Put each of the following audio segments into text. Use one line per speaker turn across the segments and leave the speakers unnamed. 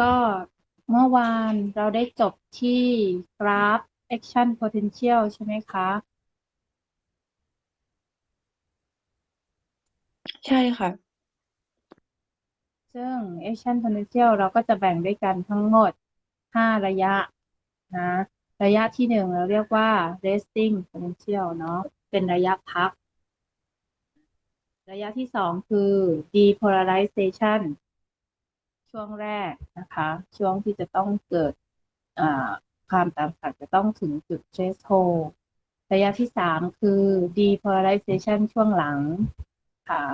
ก็เมื่อวานเราได้จบที่กราฟ action potential ใช่ไหมคะ
ใช่ค่ะ
ซึ่ง action potential เราก็จะแบ่งด้วยกันทั้งหมด 5 ระยะนะระยะที่1เราเรียกว่า resting potential เนาะเป็นระยะพัก ระยะที่2คือ depolarization ช่วงแรกนะคะ ช่วงที่จะต้องเกิดความต่างศักย์จะต้องถึงจุด threshold ระยะที่3คือ depolarization ช่วงหลังค่ะ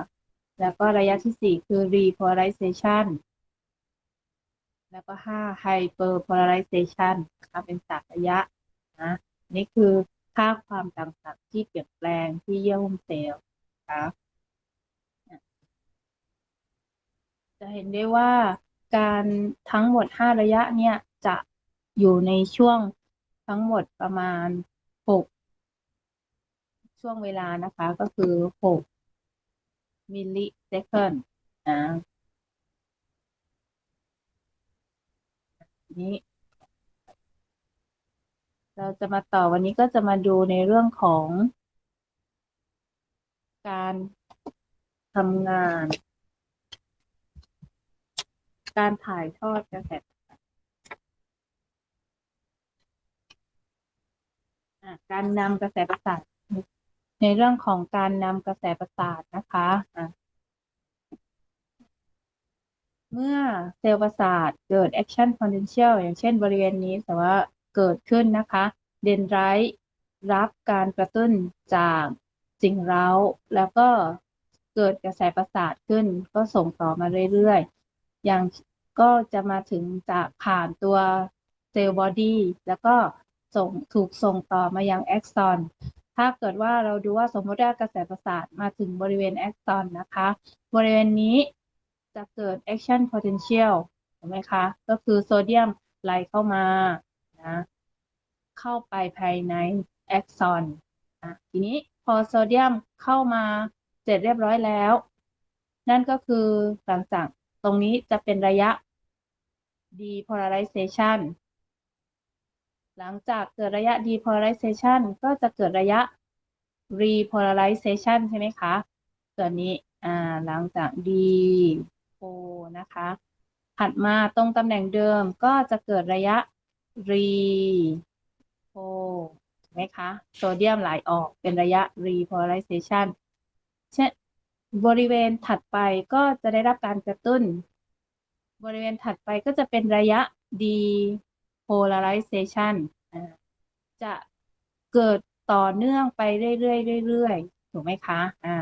แล้วก็ระยะที่4คือ repolarization แล้วก็5 hyperpolarization นะคะเป็นสามระยะนะนี่คือค่าความต่างศักย์ที่เปลี่ยนแปลงที่เยื่อหุ้มเซลล์นะคะจะเห็นได้ว่า การทั้งหมด 5 ระยะเนี่ยจะอยู่ในช่วงทั้งหมดประมาณ 6 ช่วงเวลานะคะก็คือ 6 มิลลิเซคันนะนี้เราจะมาต่อวันนี้ก็จะมาดูในเรื่องของ การทำงาน การถ่ายทอดกระแสการนำกระแสประสาทในเรื่องของการนำกระแสประสาทนะคะะเมื่อเซลล์ประสาทเกิด action potential อย่างเช่นบริเวณนี้แต่ว่าเกิดขึ้นนะคะ เดนไรต์รับการกระตุ้นจากสิ่งเร้า แล้วก็เกิดกระแสประสาทขึ้นก็ส่งต่อมาเรื่อยๆ อย่างก็จะมาถึงจากผ่านตัวเซลล์บอดี้แล้วก็ส่งถูกส่งต่อมายังแอ็กซอนถ้าเกิดว่าเราดูว่าสมมติว่ากระแสประสาทมาถึงบริเวณแอ็กซอนนะคะ บริเวณนี้จะเกิด action potential เห็นไหมคะ ก็คือโซเดียมไหลเข้ามานะเข้าไปภายในแอ็กซอนนะทีนี้พอโซเดียมเข้ามาเสร็จเรียบร้อยแล้ว นั่นก็คือหลังจาก ตรงนี้จะเป็นระยะ depolarization หลังจากเกิดระยะ depolarization ก็จะเกิดระยะ repolarization ใช่ไหมคะตัวนี้อ่าหลังจาก d o นะคะ ถัดมาตรงตำแหน่งเดิมก็จะเกิดระยะ repo ใช่ไหมคะ โซเดียมไหลออกเป็นระยะ repolarization เช่น บริเวณถัดไปก็จะได้รับการกระตุ้น บริเวณถัดไปก็จะเป็นระยะ depolarization จะเกิดต่อเนื่องไปเรื่อยๆเรื่อยๆถูกไหมคะอ่า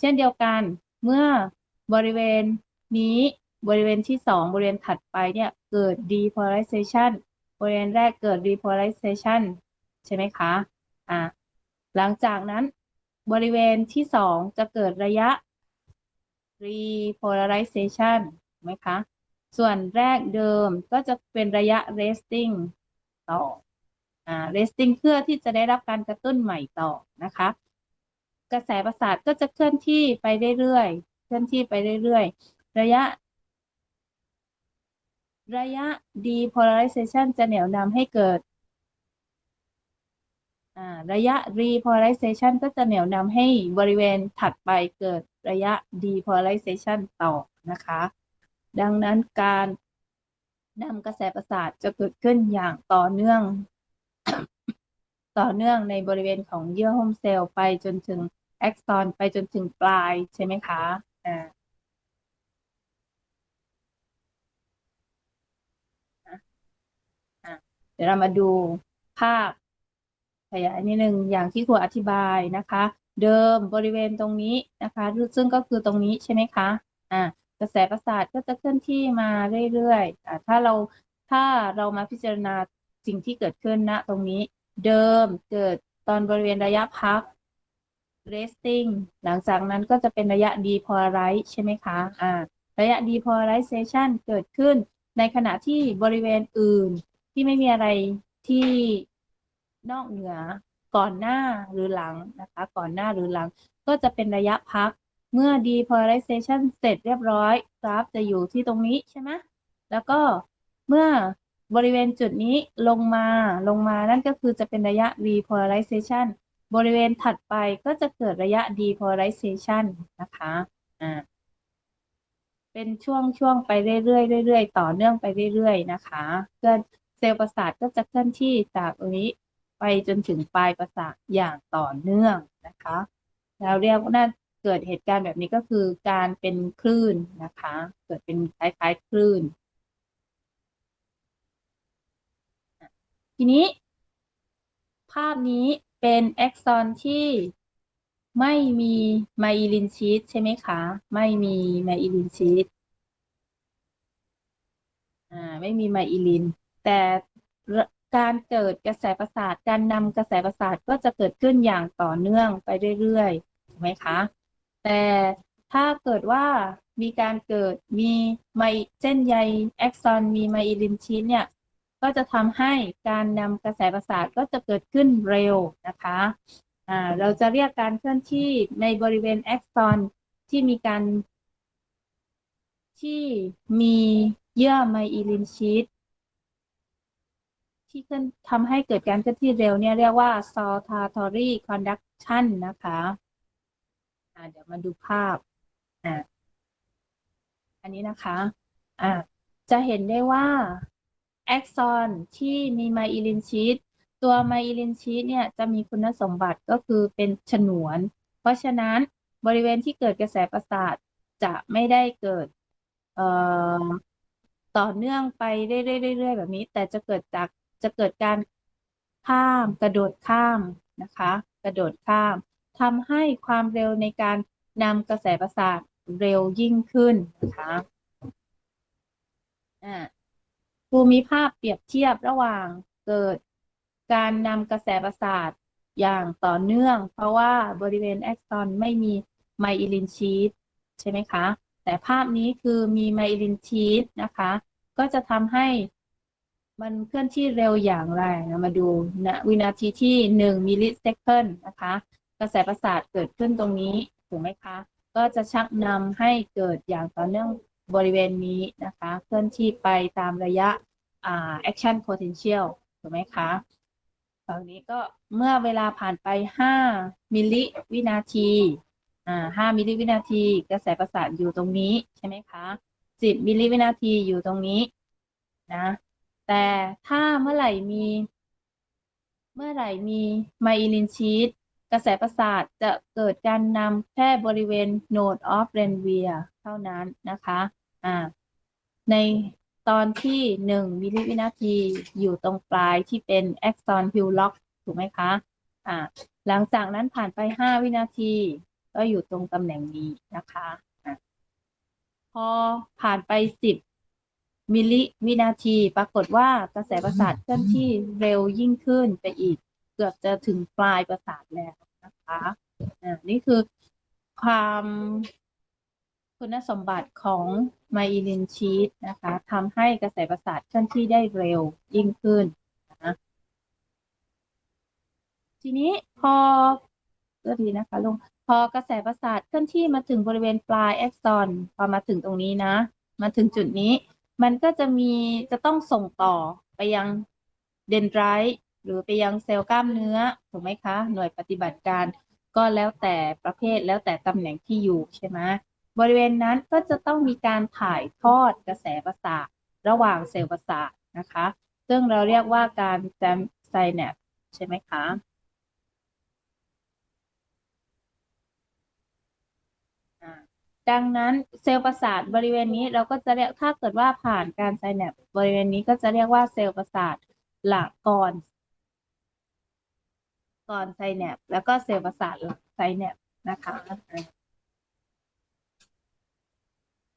เช่นเดียวกันเมื่อบริเวณนี้บริเวณที่สองบริเวณถัดไปเนี่ยเกิด depolarization บริเวณแรกเกิด repolarization ใช่ไหมคะอ่าหลังจากนั้นบริเวณที่สองจะเกิดระยะ repolarization ไหมคะ ส่วนแรกเดิมก็จะเป็นระยะ resting ต่ออ่า resting เพื่อที่จะได้รับการกระตุ้นใหม่ต่อนะคะ กระแสประสาทก็จะเคลื่อนที่ไปเรื่อยๆเคลื่อนที่ไปเรื่อยๆ ระยะ ระยะ depolarization จะเหนี่ยวนำให้เกิด ระยะ repolarization ก็จะเหนี่ยวนำให้บริเวณถัดไปเกิดระยะ depolarization ต่อนะคะ ดังนั้นการนำกระแสประสาทจะเกิดขึ้นอย่างต่อเนื่อง ต่อเนื่องในบริเวณของเยื่อหุ้มเซลล์ไปจนถึงแอ็กซอนไปจนถึงปลายใช่ไหมคะอ่าเดี๋ยวเรามาดูภาพ ขยายนิดนึงอย่างที่ครูอธิบายนะคะ เดิมบริเวณตรงนี้นะคะ ซึ่งก็คือตรงนี้ใช่ไหมคะอ่ากระแสประสาทก็จะเคลื่อนที่มาเรื่อยๆอ่าถ้าเราถ้าเรามาพิจารณาสิ่งที่เกิดขึ้นณตรงนี้ เดิมเกิดตอนบริเวณระยะพัก resting หลังจากนั้นก็จะเป็นระยะ depolarize ใช่ไหมคะอ่าระยะ depolarization เกิดขึ้นในขณะที่บริเวณอื่นที่ไม่มีอะไรที่ นอกเหนือก่อนหน้าหรือหลังนะคะ ก่อนหน้าหรือหลัง ก็จะเป็นระยะพักเมื่อ depolarization เสร็จเรียบร้อย กราฟจะอยู่ที่ตรงนี้ใช่ไหมแล้วก็เมื่อบริเวณจุดนี้ลงมาลงมานั่นก็คือจะเป็นระยะ repolarization บริเวณถัดไปก็จะเกิดระยะ depolarization นะคะอ่าเป็นช่วงช่วงไปเรื่อยๆเรื่อยๆต่อเนื่องไปเรื่อยๆนะคะเคลื่อนเซลล์ประสาทก็จะเคลื่อนที่จากตรงนี้ ไปจนถึงปลายประสาทอย่างต่อเนื่องนะคะ แล้วเรียกว่าเกิดเหตุการณ์แบบนี้ก็คือการเป็นคลื่นนะคะ เกิดเป็นคล้ายๆคลื่น ทีนี้ ภาพนี้เป็นแอ็กซอนที่ไม่มีไมลินชีตใช่ไหมคะ ไม่มีไมลินชีตอ่าไม่มีไมลิน แต่ การเกิดกระแสประสาท การนำกระแสประสาทก็จะเกิดขึ้นอย่างต่อเนื่องไปเรื่อยๆ ถูกไหมคะ แต่ถ้าเกิดว่ามีการเกิดมีไมเส้นใยแอ็กซอนมีไมอิลินชีตเนี่ย ก็จะทำให้การนำกระแสประสาทก็จะเกิดขึ้นเร็วนะคะอ่าเราจะเรียกการเคลื่อนที่ในบริเวณแอ็กซอนที่มีการที่มีเยื่อไมอิลินชีต ที่ขึ้นทำให้เกิดการเคลื่อนที่เร็วเนี่ยเรียกว่า saltatory conduction นะคะเดี๋ยวมาดูภาพอ่าอันนี้นะคะอ่าจะเห็นได้ว่าแอ็กซอนที่มีไมอิลินชีตตัวไมอิลินชีตเนี่ยจะมีคุณสมบัติก็คือเป็นฉนวน เพราะฉะนั้นบริเวณที่เกิดกระแสประสาทจะไม่ได้เกิดต่อเนื่องไปเรื่อยๆแบบนี้ แต่จะเกิดจาก จะเกิดการข้ามกระโดดข้ามนะคะ กระโดดข้ามทำให้ความเร็วในการนำกระแสประสาทเร็วยิ่งขึ้นนะคะอ่าภูมิภาพเปรียบเทียบระหว่างเกิดการนำกระแสประสาทอย่างต่อเนื่อง เพราะว่าบริเวณแอ็กซอนไม่มีไมอิลินชีตใช่ไหมคะ แต่ภาพนี้คือมีไมอิลินชีตนะคะ ก็จะทำให้ มันเคลื่อนที่เร็วอย่างไรนะมาดูนะวินาทีที่1มิลลิเซคันนะคะ กระแสประสาทเกิดขึ้นตรงนี้ถูกไหมคะ ก็จะชักนำให้เกิดอย่างต่อเนื่องบริเวณนี้นะคะ เคลื่อนที่ไปตามระยะอ่า action potential ถูกไหมคะฝั่งนี้ก็เมื่อเวลาผ่านไป 5 มิลลิวินาที อ่า 5 มิลลิวินาที กระแสประสาทอยู่ตรงนี้ใช่ไหมคะ 10 มิลลิวินาทีอยู่ตรงนี้นะ แต่ถ้าเมื่อไหร่มี เมื่อไหร่มีไมลินชีตกระแสประสาทจะเกิดการนำแค่บริเวณ node of Ranvier เท่านั้นนะคะอ่าในตอนที่หนึ่งมิลลิวินาทีอยู่ตรงปลายที่เป็นแอ็กซอนฮิลล็อกถูกไหมคะอ่าหลังจากนั้นผ่านไปห้าวินาที ก็อยู่ตรงตำแหน่งนี้นะคะอะพอผ่านไปสิบ มิลลิวินาที ปรากฏว่ากระแสประสาทเคลื่อนที่เร็วยิ่งขึ้นไปอีก เกือบจะถึงปลายประสาทแล้วนะคะอ่านี่คือความคุณสมบัติของไมลินชีตนะคะทำให้กระแสประสาทเคลื่อนที่ได้เร็วยิ่งขึ้นนะทีนี้พอก็ดีนะคะลุงพอกระแสประสาทเคลื่อนที่มาถึงบริเวณปลายแอ็กซอน พอมาถึงตรงนี้นะ มาถึงจุดนี้ มันก็จะมีจะต้องส่งต่อไปยังเดนไดรต์หรือไปยังเซลล์กล้ามเนื้อถูกไหมคะ หน่วยปฏิบัติการ ก็แล้วแต่ประเภทแล้วแต่ตำแหน่งที่อยู่ใช่ไหมบริเวณนั้นก็จะต้องมีการถ่ายทอดกระแสประสาทระหว่างเซลล์ประสาทนะคะ ซึ่งเราเรียกว่าการแซมไซแนปใช่ไหมคะ ดังนั้นเซลล์ประสาทบริเวณนี้เราก็จะเรียกถ้าเกิดว่าผ่านการไซแนปบริเวณนี้ก็จะเรียกว่าเซลล์ประสาทหลักก่อนก่อนไซแนปแล้วก็เซลล์ประสาทหลังไซแนปนะคะ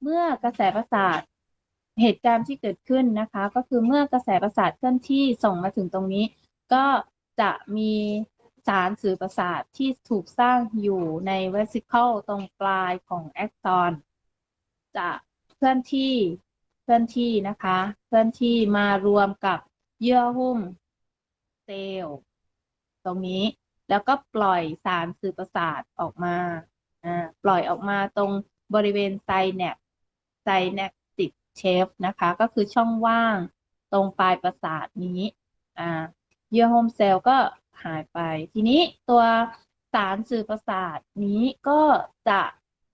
เมื่อกระแสประสาทเหตุการณ์ที่เกิดขึ้นนะคะ ก็คือเมื่อกระแสประสาทเคลื่อนที่ส่งมาถึงตรงนี้ ก็จะมี สารสื่อประสาทที่ถูกสร้างอยู่ในเวสิเคิลตรงปลายของแอ็กซอนจะเคลื่อนที่เคลื่อนที่นะคะ เคลื่อนที่มารวมกับเยื่อหุ้มเซลล์ตรงนี้ แล้วก็ปล่อยสารสื่อประสาทออกมาปล่อยออกมาตรงบริเวณไซแนปไซแนปติกเชฟนะคะ ก็คือช่องว่างตรงปลายประสาทนี้เยื่อหุ้มเซลล์ก็ หายไป ทีนี้ตัวสารสื่อประสาทนี้ก็จะ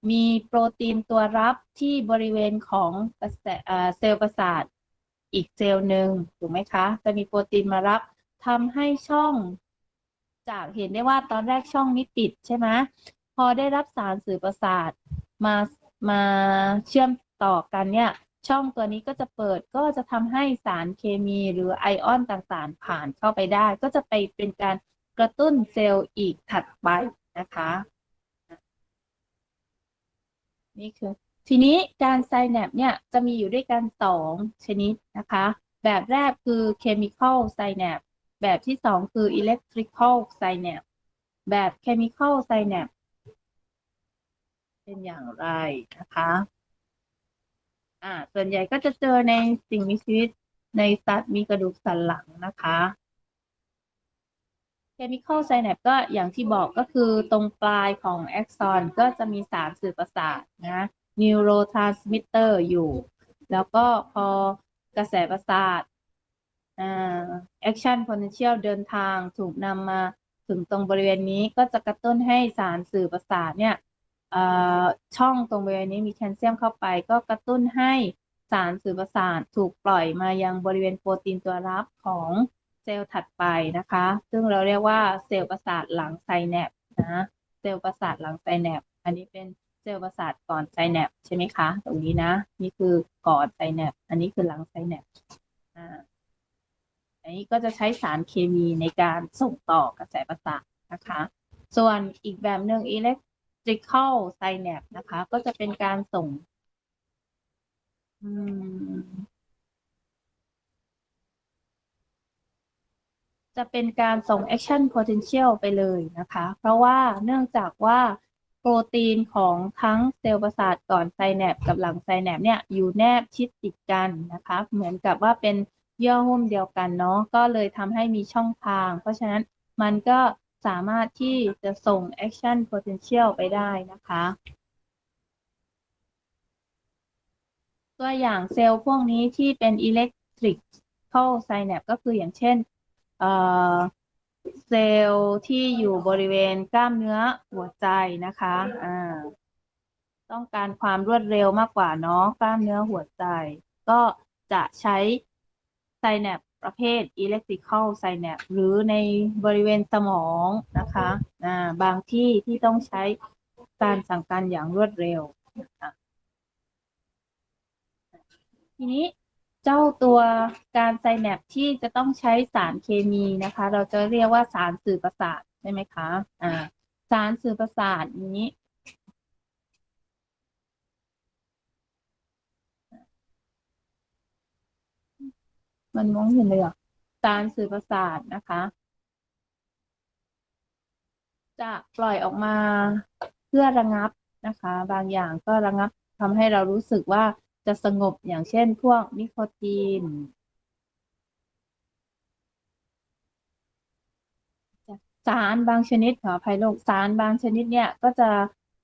มีโปรตีนตัวรับที่บริเวณของเซลล์ประสาทอีกเซลล์หนึ่งถูกไหมคะ จะมีโปรตีนมารับทำให้ช่อง จากเห็นได้ว่าตอนแรกช่องนี้ปิดใช่ไหมพอได้รับสารสื่อประสาทมามาเชื่อมต่อกันเนี่ย ช่องตัวนี้ก็จะเปิดก็จะทำให้สารเคมีหรือไอออนต่างๆ ผ่านเข้าไปได้ ก็จะไปเป็นการกระตุ้นเซลล์อีกถัดไปนะคะ นี่คือ ทีนี้การไซแนปเนี่ยจะมีอยู่ด้วยกันสองชนิดนะคะ แบบแรกคือ chemical synapse แบบที่สองคือ electrical synapse แบบ chemical synapse เป็นอย่างไรนะคะ อ่า ส่วนใหญ่ก็จะเจอในสิ่งมีชีวิตในสัตว์มีกระดูกสันหลังนะคะ chemical synapse ก็อย่างที่บอกก็คือตรงปลายของ axon ก็จะมีสารสื่อประสาทนะ neurotransmitter อยู่ แล้วก็พอกระแสประสาท action potential เดินทางถูกนำมาถึงตรงบริเวณนี้ก็จะกระตุ้นให้สารสื่อประสาทเนี่ย ช่องตรงบริเวณนี้มีแคลเซียมเข้าไปก็กระตุ้นให้สารสื่อประสาทถูกปล่อยมายังบริเวณโปรตีนตัวรับของเซลล์ถัดไปนะคะ ซึ่งเราเรียกว่าเซลล์ประสาทหลังไซแนปนะเซลล์ประสาทหลังไซแนปอันนี้เป็นเซลล์ประสาทก่อนไซแนปใช่ไหมคะ ตรงนี้นะ นี่คือก่อนไซแนปอันนี้คือหลังไซแนปอ่าอันนี้ก็จะใช้สารเคมีในการส่งต่อกระแสประสาทนะคะ ส่วนอีกแบบหนึ่งอิเล็ก electrical synapse นะคะ ก็จะเป็นการส่งจะเป็นการส่ง action potential ไปเลยนะคะ เพราะว่าเนื่องจากว่าโปรตีนของทั้งเซลล์ประสาทก่อนไซแนปกับหลังไซแนปเนี่ยอยู่แนบชิดติดกันนะคะ เหมือนกับว่าเป็นเยื่อหุ้มเดียวกันเนาะก็เลยทำให้มีช่องทาง เพราะฉะนั้นมันก็ สามารถที่จะส่ง action potential ไปได้นะคะ ตัวอย่างเซลล์พวกนี้ที่เป็น electrical synapse ก็คืออย่างเช่นเซลล์ที่อยู่บริเวณกล้ามเนื้อหัวใจนะคะะต้องการความรวดเร็วมากกว่าเนาะกล้ามเนื้อหัวใจ ก็จะใช้ไซแนป ประเภท electrical synapse หรือในบริเวณสมองนะคะะบางที่ที่ต้องใช้การสั่งการอย่างรวดเร็วนะคะทีนี้เจ้าตัวการไซแนปที่จะต้องใช้สารเคมีนะคะ เราจะเรียกว่าสารสื่อประสาทใช่ไหมคะอ่าสารสื่อประสาทนี้ มันมองเห็นเลยอะสารสื่อประสาทนะคะ จะปล่อยออกมาเพื่อระงับนะคะ บางอย่างก็ระงับทำให้เรารู้สึกว่าจะสงบอย่างเช่นพวกนิโคตินสารบางชนิดขออภัยลูกสารบางชนิดเนี่ยก็จะ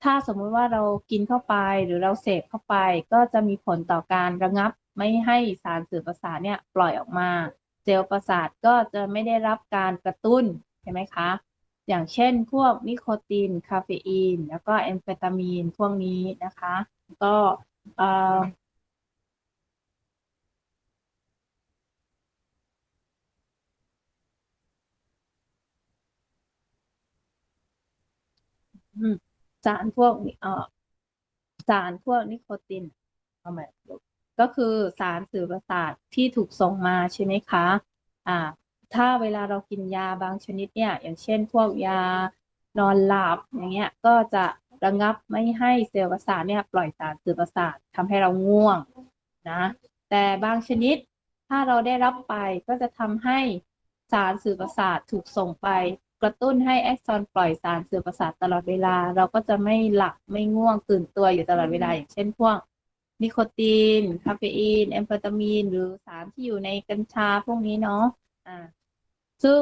ถ้าสมมุติว่าเรากินเข้าไปหรือเราเสพเข้าไป ก็จะมีผลต่อการระงับ ไม่ให้สารสื่อประสาทเนี่ยปล่อยออกมา เซลล์ประสาทก็จะไม่ได้รับการกระตุ้นใช่ไหมคะ อย่างเช่นพวกนิโคติน คาเฟอีน แล้วก็แอมเฟตามีนพวกนี้นะคะ ก็สารพวกเอ่อสารพวกนิโคตินเอามา ก็คือสารสื่อประสาทที่ถูกส่งมาใช่ไหมคะอ่าถ้าเวลาเรากินยาบางชนิดเนี่ยอย่างเช่น พวกยานอนหลับอย่างเงี้ยก็จะระงับไม่ให้เซลล์ประสาทเนี่ยปล่อยสารสื่อประสาททำให้เราง่วงนะแต่บางชนิดถ้าเราได้รับไปก็จะทำให้สารสื่อประสาทถูกส่งไป กระตุ้นให้แอคซอนปล่อยสารสื่อประสาทตลอดเวลา เราก็จะไม่หลับไม่ง่วงตื่นตัวอยู่ตลอดเวลา อย่างเช่นพวก นิโคติน คาเฟอีน แอมเฟตามีน หรือสารที่อยู่ในกัญชาพวกนี้เนาะอ่าซึ่ง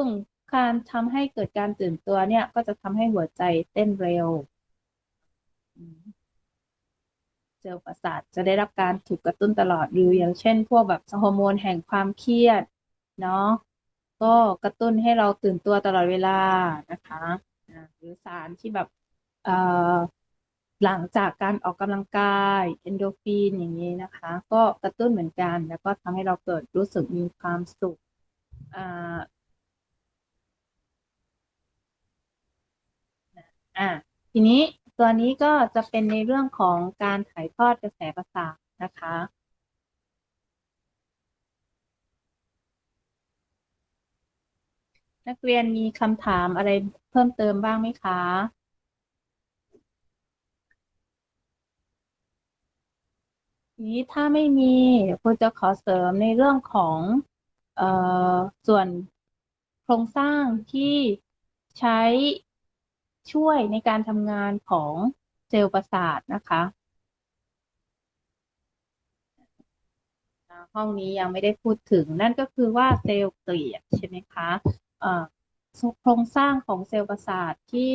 การทำให้เกิดการตื่นตัวเนี่ยก็จะทำให้หัวใจเต้นเร็ว เซลล์ประสาทจะได้รับการถูกกระตุ้นตลอดหรืออย่างเช่น พวกแบบฮอร์โมนแห่งความเครียด เนาะก็กระตุ้นให้เราตื่นตัวตลอดเวลานะคะหรือสารที่แบบ หลังจากการออกกำลังกายเอนโดฟินอย่างนี้นะคะ ก็กระตุ้นเหมือนกัน แล้วก็ทำให้เราเกิดรู้สึกมีความสุขอ่าทีนี้ตัวนี้ก็จะเป็นในเรื่องของการถ่ายทอดกระแสประสาทนะคะ นักเรียนมีคำถามอะไรเพิ่มเติมบ้างไหมคะ นี้ถ้าไม่มีครูจะขอเสริมในเรื่องของออส่วนโครงสร้างที่ใช้ช่วยในการทำงานของเซลล์ประสาทนะคะ ห้องนี้ยังไม่ได้พูดถึงนั่นก็คือว่าเซลล์เกลียดใช่ไหมคะโครงสร้างของเซลล์ประสาทที่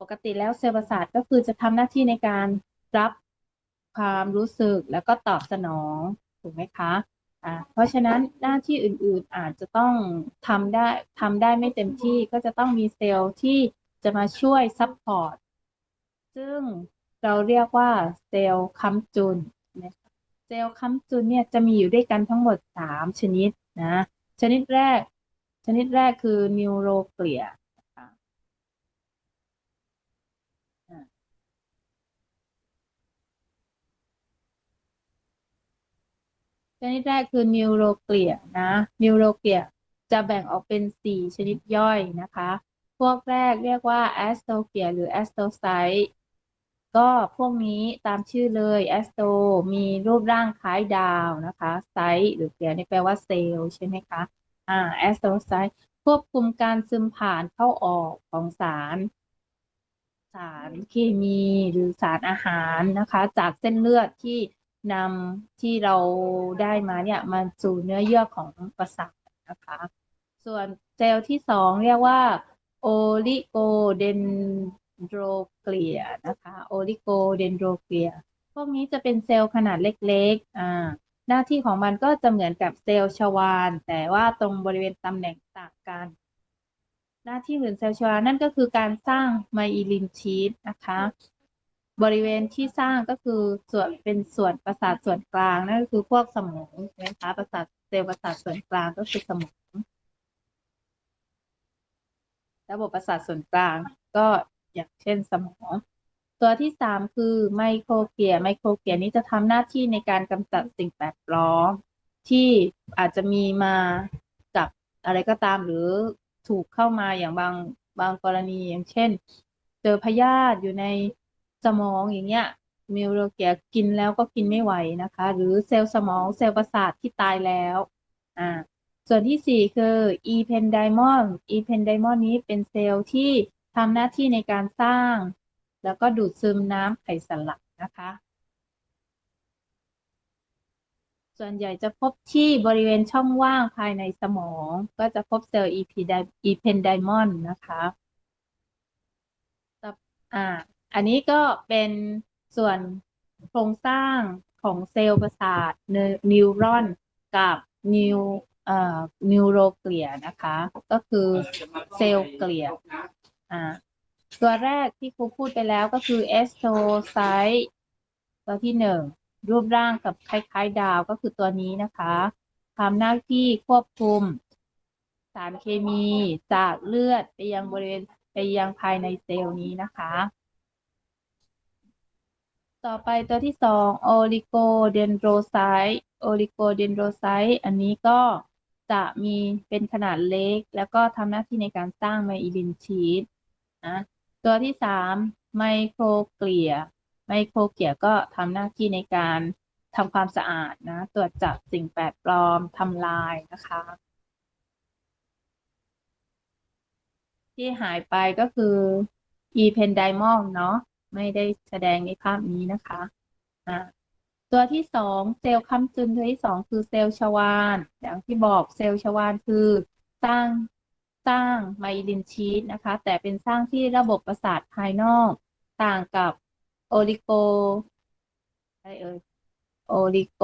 ปกติแล้วเซลล์ประสาทก็คือจะทำหน้าที่ในการรับ ความรู้สึกแล้วก็ตอบสนองถูกไหมคะอ่าเพราะฉะนั้นหน้าที่อื่นๆอาจจะต้องทำได้ทำได้ไม่เต็มที่ก็จะต้องมีเซลล์ที่จะมาช่วยซัพพอร์ตซึ่งเราเรียกว่าเซลล์ค้ำจุนเซลล์ค้ำจุนเนี่ยจะมีอยู่ด้วยกันทั้งหมด 3 ชนิดนะชนิดแรก ชนิดแรกคือนิวโรเกลีย นิดแรกคือนิวโรเกลียนะนิวโรเกลียจะแบ่งออกเป็น 4 ชนิดย่อยนะคะ พวกแรกเรียกว่าแอสโตเกียหรือแอสโตไซต์ก็พวกนี้ตามชื่อเลยแอสโตมีรูปร่างคล้ายดาวนะคะไซต์หรือเกลียนี่แปลว่าเซลล์ใช่ไหมคะอ่าแอสโตไซต์ควบคุมการซึมผ่านเข้าออกของสาร สารเคมีหรือสารอาหารนะคะ จากเส้นเลือดที่ นำที่เราได้มาเนี่ยมาสู่เนื้อเยื่อของประสาทนะคะ ส่วนเซลล์ที่สองเรียกว่าโอลิโกเดนโดรเกลียนะคะโอลิโกเดนโดรเกลียพวกนี้จะเป็นเซลล์ขนาดเล็กๆอ่าหน้าที่ของมันก็จะเหมือนกับเซลล์ชวานแต่ว่าตรงบริเวณตำแหน่งต่างกัน หน้าที่เหมือนเซลล์ชวานนั่นก็คือการสร้างไมอิลินชีสนะคะ บริเวณที่สร้างก็คือส่วนเป็นส่วนประสาทส่วนกลางนั่นก็คือพวกสมองนะคะประสาทเซลล์ประสาทส่วนกลางก็คือสมองระบบประสาทส่วนกลางก็อย่างเช่นสมอง ตัวที่สามคือไมโครเกียไมโครเกียนี้จะทำหน้าที่ในการกำจัดสิ่งแปลกปลอมที่อาจจะมีมากับอะไรก็ตามหรือถูกเข้ามาอย่างบางบางกรณีอย่างเช่น เจอพยาธิอยู่ใน สมองอย่างเงี้ยมิวโรเกียกินแล้วก็กินไม่ไหวนะคะ หรือเซลล์สมองเซลล์ประสาทที่ตายแล้วอ่าส่วนที่สี่คืออีเพนไดมอนอีเพนไดมอนนี้เป็นเซลล์ที่ทำหน้าที่ในการสร้าง แล้วก็ดูดซึมน้ำไขสันหลังนะคะ ส่วนใหญ่จะพบที่บริเวณช่องว่างภายในสมอง ก็จะพบเซลล์อีเพนไดมอนนะคะอ่า อันนี้ก็เป็นส่วนโครงสร้างของเซลล์ประสาทนิวรอนกับนิวเอ่อนิวโรเกลียนะคะ ก็คือเซลล์เกลียอ่าตัวแรกที่ครูพูดไปแล้วก็คือเอสโตไซต์ตัวที่หนึ่งรูปร่างกับคล้ายๆ ดาวก็คือตัวนี้นะคะทำหน้าที่ควบคุมสารเคมีจากเลือดไปยังบริเวณไปยังภายในเซลล์นี้นะคะ ต่อไปตัวที่สองโอลิโกเดนโดรไซต์โอลิโกเดนโดรไซต์อันนี้ก็จะมีเป็นขนาดเล็ก แล้วก็ทำหน้าที่ในการสร้างไมอิลินชีสนะตัวที่สามไมโครเกลียไมโครเกลียก็ทำหน้าที่ในการทำความสะอาดนะตรวจจับสิ่งแปลกปลอมทำลายนะคะ ที่หายไปก็คืออีเพนไดมอลเนาะ ไม่ได้แสดงในภาพนี้นะคะะตัวที่สองเซลล์ค้ำจุนตัวที่สองคือเซลล์ชวานอย่างที่บอกเซลล์ชวานคือสร้างสร้างไมลินชีสนะคะ แต่เป็นสร้างที่ระบบประสาทภายนอก ต่างกับโอลิโกอะไรเอ่ยโอลิโก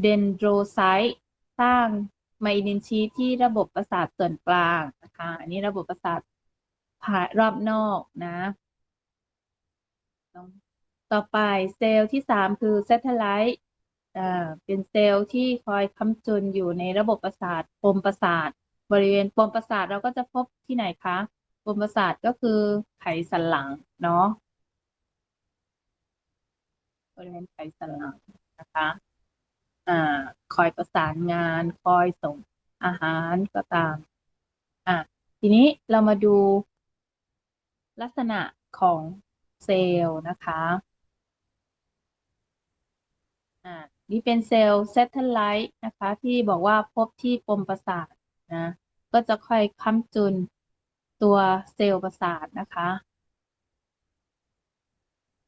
เดนโดรไซต์สร้างไมลินชีทที่ระบบประสาทส่วนกลางนะคะอันนี้ระบบประสาทภายรอบนอกนะ ต่อไปเซลล์ที่สามคือ satellite อ่าเป็นเซลล์ที่คอยค้ำจุนอยู่ในระบบประสาทปมประสาท บริเวณปมประสาทเราก็จะพบที่ไหนคะปมประสาทก็คือไขสันหลังเนาะบริเวณไขสันหลังนะคะอ่าคอยประสานงานคอยส่งอาหารก็ตามอะทีนี้เรามาดูลักษณะของ เซลล์นะคะอ่านี่เป็นเซลล์เซตเทไลท์นะคะ ที่บอกว่าพบที่ปมประสาทนะก็จะค่อยค้ำจุนตัวเซลล์ประสาทนะคะ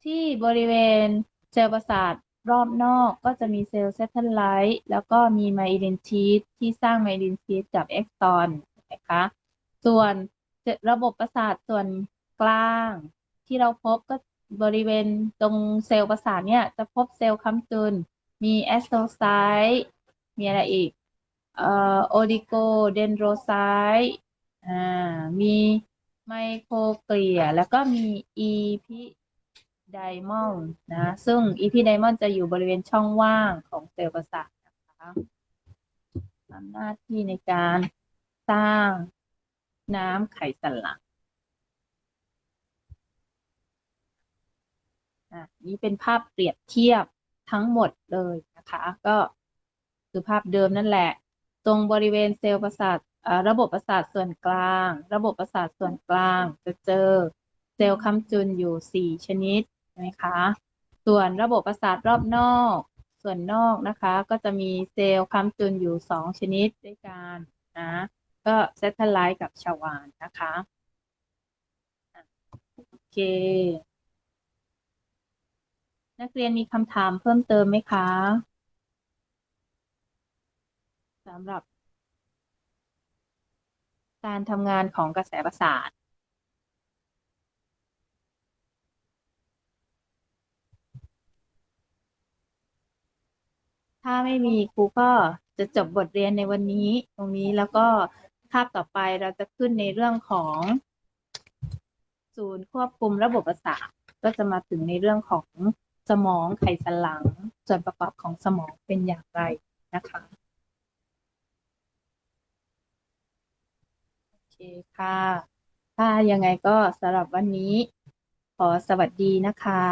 ที่บริเวณเซลล์ประสาทรอบนอกก็จะมีเซลล์เซตเทไลท์แล้วก็มีไมลินชีทที่สร้างไมลินชีทกับเอ็กซอนนะคะ ส่วนระบบประสาทส่วนกลาง ที่เราพบก็บริเวณตรงเซลล์ประสาทเนี่ย จะพบเซลล์ค้ำจุน มีแอสโตไซต์มีอะไรอีกเอ่อโอลิโกเดนโดรไซต์อ่ามีไมโครเกลีย แล้วก็มีอีพิไดมอลนะ ซึ่งอีพิไดมอลจะอยู่บริเวณช่องว่างของเซลล์ประสาทนะคะทำหน้าที่ในการสร้างน้ำไขสันหลัง อะนี่เป็นภาพเปรียบเทียบทั้งหมดเลยนะคะ ก็คือภาพเดิมนั่นแหละ ตรงบริเวณเซลล์ประสาทระบบประสาทส่วนกลาง ระบบประสาทส่วนกลาง จะเจอเซลล์ค้ำจุนอยู่ 4 ชนิดนะคะ ส่วนระบบประสาทรอบนอก ส่วนนอกนะคะ ก็จะมีเซลล์ค้ำจุนอยู่ 2 ชนิดด้วยกันนะ ก็เซตเทไลท์กับชาวานนะคะ โอเค นักเรียนมีคำถามเพิ่มเติมไหมคะสำหรับ การทำงานของกระแสประสาทถ้าไม่มีครูก็จะจบบทเรียนในวันนี้ ตรงนี้แล้วก็คาบต่อไปเราจะขึ้นในเรื่องของ ศูนย์ควบคุมระบบประสาทก็จะมาถึงในเรื่องของ สมองไขสันหลัง ส่วนประกอบของสมองเป็นอย่างไรนะคะโอเคค่ะ ถ้ายังไงก็สำหรับวันนี้ ขอสวัสดีนะคะ